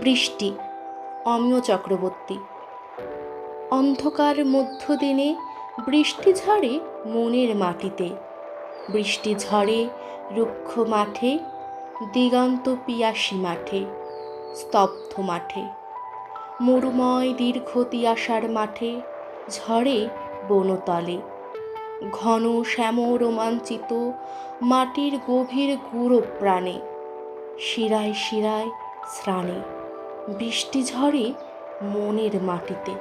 বৃষ্টি অমিয় চক্রবর্তী। অন্ধকার মধ্যদিনে বৃষ্টি ঝরে মনের মাটিতে। বৃষ্টি ঝরে রুক্ষ মাঠে, দিগন্ত পিয়াসী মাঠে, স্তব্ধ মাঠে। মরুময় দীর্ঘ তিয়াসার মাঠে ঝরে বনতলে। ঘন শ্যাম রোমাঞ্চিত মাটির গভীর গুঁড়ো প্রাণে শিরায় শিরায় স্রানে বৃষ্টি ঝরে মনের মাটিতে।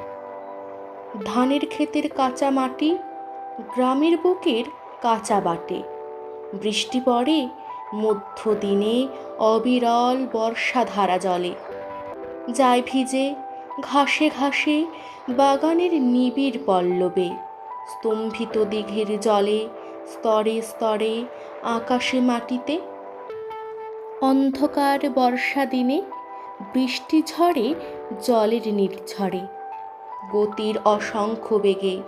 ধানের ক্ষেতের কাঁচা মাটি, গ্রামের বুকের কাঁচা বাটে। বৃষ্টি পড়ে মধ্য দিনে অবিরল বর্ষাধারা জলে। যায় ভিজে, ঘাসে ঘাসে, বাগানের নিবিড় পল্লবে। স্তম্ভিত দিঘের জলে, স্তরে স্তরে, আকাশে মাটিতে। অন্ধকার বর্ষা দিনে বৃষ্টি ঝরে, জলের নীল নির্ঝরে গতির অসংখ্য বেগে,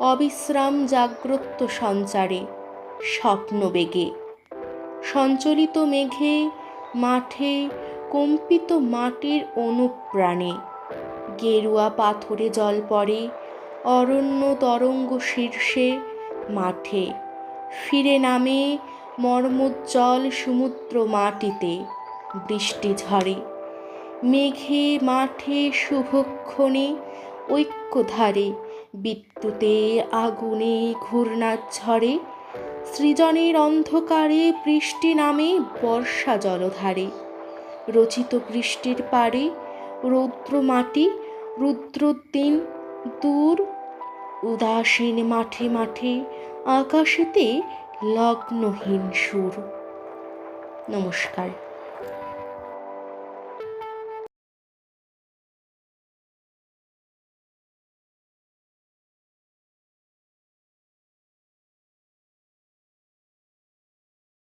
অবিশ্রাম জাগ্রত সঞ্চারে, স্বপ্ন বেগে। সঞ্চরিত মেঘে, মাঠে, কম্পিত মাটির অনুপ্রাণে, গেরুয়া পাথরে জল পড়ে, অরণ্য তরঙ্গ শীর্ষে, মাঠে। ফিরে নামে মর্মোজ্জ্বল সমুদ্র মাটিতে, বৃষ্টি ঝরে। মেঘে মাঠে শুভক্ষণে ঐক্যধারে, বিদ্যুতে আগুনে ঘূর্ণার ঘূর্ণাঝড়ে, সৃজনের অন্ধকারে বৃষ্টি নামে বর্ষা জলধারে। রচিত বৃষ্টির পারে রৌদ্র মাটি রুদ্রদিন দূর, উদাসীন মাঠে মাঠে আকাশেতে লগ্নহীন সুর। নমস্কার।